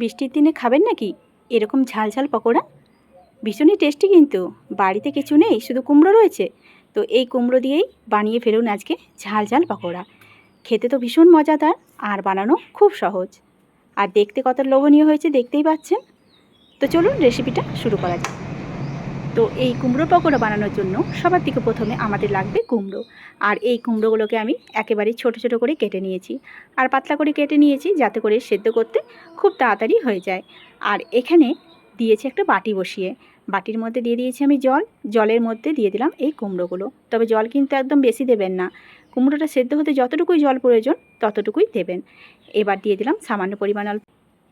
বৃষ্টির দিনে খাবেন নাকি? এরকম ঝাল ঝাল পকোড়া? ভীষণই টেস্টি কিন্তু। বাড়িতে কিছু নেই, শুধু কুমড়ো রয়েছে। তো এই কুমড়ো দিয়েই বানিয়ে ফেলুন আজকে ঝাল ঝাল পকোড়া। খেতে তো ভীষণ মজাদার, আর বানানো খুব সহজ। আর দেখতে কত লোভনীয় হয়েছে দেখতেই পাচ্ছেন? তো চলুন রেসিপিটা শুরু করা যাক। তো এই কুমড়ো পকোড়া বানানোর জন্য সবার থেকে প্রথমে আমাদের লাগবে কুমড়ো। আর এই কুমড়োগুলোকে আমি একেবারে ছোট ছোট করে কেটে নিয়েছি। আর পাতলা করে কেটে নিয়েছি যাতে করে সেদ্ধ করতে খুব তাড়াতাড়ি হয়ে যায়। আর এখানে দিয়েছি একটা বাটি বসিয়ে। বাটির মধ্যে দিয়ে দিয়েছি আমি জল। জলের মধ্যে দিয়ে দিলাম এই কুমড়োগুলো। তবে জল কিন্তু একদম বেশি দেবেন না। কুমড়োটা সেদ্ধ হতে যতটুকুই জল প্রয়োজন ততটুকুই দেবেন। এবার দিয়ে দিলাম সামান্য পরিমাণ অল্প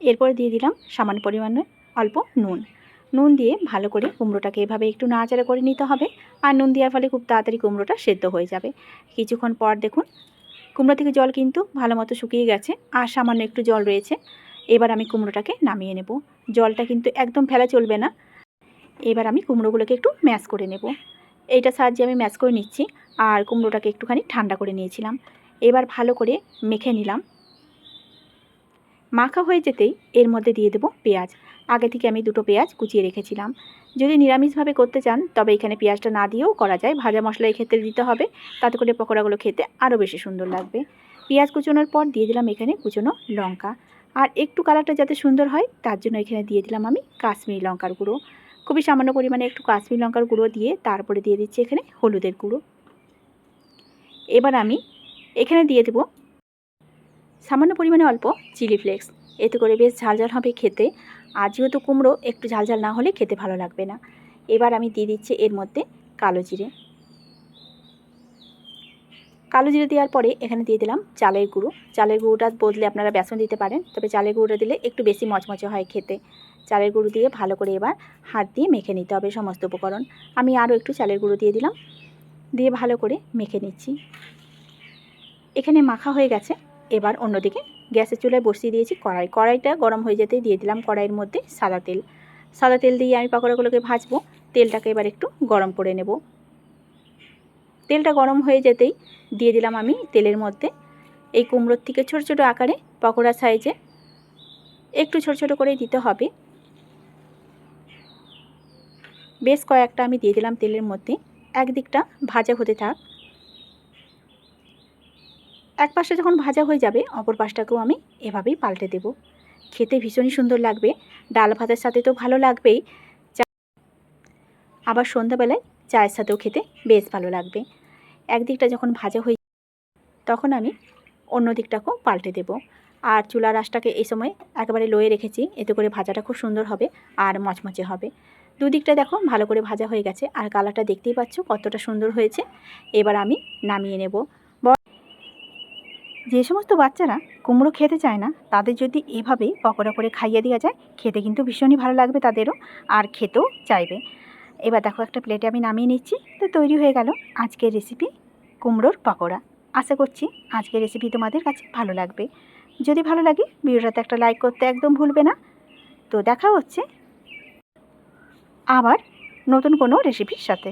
এরপরে দিয়ে দিলাম সামান্য পরিমাণে অল্প নুন। নুন দিয়ে ভালো করে কুমড়োটাকে এভাবে একটু নাড়াচাড়া করে নিতে হবে। আর নুন দেওয়ার ফলে খুব তাড়াতাড়ি কুমড়োটা সেদ্ধ হয়ে যাবে। কিছুক্ষণ পর দেখুন, কুমড়ো থেকে জল কিন্তু ভালো মতো শুকিয়ে গেছে আর সামান্য একটু জল রয়েছে। এবার আমি কুমড়োটাকে নামিয়ে নেব। জলটা কিন্তু একদম ফেলা চলবে না। এবার আমি কুমড়োগুলোকে একটু ম্যাশ করে নেব। এইটা সাহায্যে আমি ম্যাশ করে নিচ্ছি। আর কুমড়োটাকে একটুখানি ঠান্ডা করে নিয়েছিলাম। এবার ভালো করে মেখে নিলাম। মাখা হয়ে যেতেই এর মধ্যে দিয়ে দেবো পেঁয়াজ। আগে থেকে আমি দুটো পেঁয়াজ কুচিয়ে রেখেছিলাম। যদি নিরামিষভাবে করতে চান, তবে এখানে পেঁয়াজটা না দিয়েও করা যায়। ভাজা মশলা এক্ষেত্রে দিতে হবে। তাতে করে পকোড়াগুলো খেতে আরও বেশি সুন্দর লাগবে। পেঁয়াজ কুচোনোর পর দিয়ে দিলাম এখানে কুচোনো লঙ্কা। আর একটু কালারটা যাতে সুন্দর হয়, তার জন্য এখানে দিয়ে দিলাম আমি কাশ্মীরি লঙ্কার গুঁড়ো। খুবই সামান্য পরিমাণে একটু কাশ্মীরি লঙ্কার গুঁড়ো দিয়ে তারপরে দিয়ে দিচ্ছি এখানে হলুদের গুঁড়ো। এবার আমি এখানে দিয়ে দেবো সামান্য পরিমাণে অল্প চিলি ফ্লেক্স। এতে করে বেশ ঝালঝাল হবে খেতে। আর যেহেতু কুমড়ো, একটু ঝালঝাল না হলে খেতে ভালো লাগবে না। এবার আমি দিয়ে দিচ্ছি এর মধ্যে কালো জিরে। কালো জিরে দেওয়ার পরে এখানে দিয়ে দিলাম চালের গুঁড়ো। চালের গুঁড়োটা বদলে আপনারা বেসন দিতে পারেন, তবে চালের গুঁড়োটা দিলে একটু বেশি মচমচে হয় খেতে। চালের গুঁড়ো দিয়ে ভালো করে এবার হাত দিয়ে মেখে নিতে হবে সমস্ত উপকরণ। আমি আরও একটু চালের গুঁড়ো দিয়ে দিলাম। দিয়ে ভালো করে মেখে নিচ্ছি। এখানে মাখা হয়ে গেছে। এবার অন্যদিকে গ্যাসের চুলায় বসিয়ে দিয়েছি কড়াই। কড়াইটা গরম হয়ে যেতেই দিয়ে দিলাম কড়াইয়ের মধ্যে সাদা তেল। সাদা তেল দিয়ে আমি পকোড়াগুলোকে ভাজবো। তেলটাকে এবার একটু গরম করে নেব। তেলটা গরম হয়ে যেতেই দিয়ে দিলাম আমি তেলের মধ্যে এই কুমড়োর থেকে ছোটো ছোটো আকারে পকোড়া সাইজে একটু ছোট ছোট করেই দিতে হবে। বেশ কয়েকটা আমি দিয়ে দিলাম তেলের মধ্যে। একদিকটা ভাজা হতে থাক। এক পাশটা যখন ভাজা হয়ে যাবে, অপর পাশটাকেও আমি এভাবেই পাল্টে দেব। খেতে ভীষণই সুন্দর লাগবে, ডাল ভাতের সাথে তো ভালো লাগবেই। আবার সন্ধ্যাবেলায় চায়ের সাথেও খেতে বেশ ভালো লাগবে। একদিকটা যখন ভাজা হয়ে তখন আমি অন্য দিকটাকেও পাল্টে দেব। আর চুলার আঁশটাকে এই সময় একেবারে লোয়ে রেখেছি, এতে করে ভাজাটা খুব সুন্দর হবে আর মচমচে হবে। দুদিকটা দেখো ভালো করে ভাজা হয়ে গেছে, আর কালারটা দেখতেই পাচ্ছ কতটা সুন্দর হয়েছে। এবার আমি নামিয়ে নেব। যে সমস্ত বাচ্চারা কুমড়ো খেতে চায় না, তাদের যদি এভাবে পকোড়া করে খাইয়ে দেওয়া যায়, খেতে কিন্তু ভীষণই ভালো লাগবে তাদেরও আর খেতেও চাইবে। এবার দেখো একটা প্লেটে আমি নামিয়ে নিচ্ছি, তো তৈরি হয়ে গেল আজকের রেসিপি কুমড়োর পকোড়া। আশা করছি আজকের রেসিপি তোমাদের কাছে ভালো লাগবে। যদি ভালো লাগে ভিডিওটাতে একটা লাইক করতে একদম ভুলবে না। তো দেখা হচ্ছে আবার নতুন কোনো রেসিপির সাথে।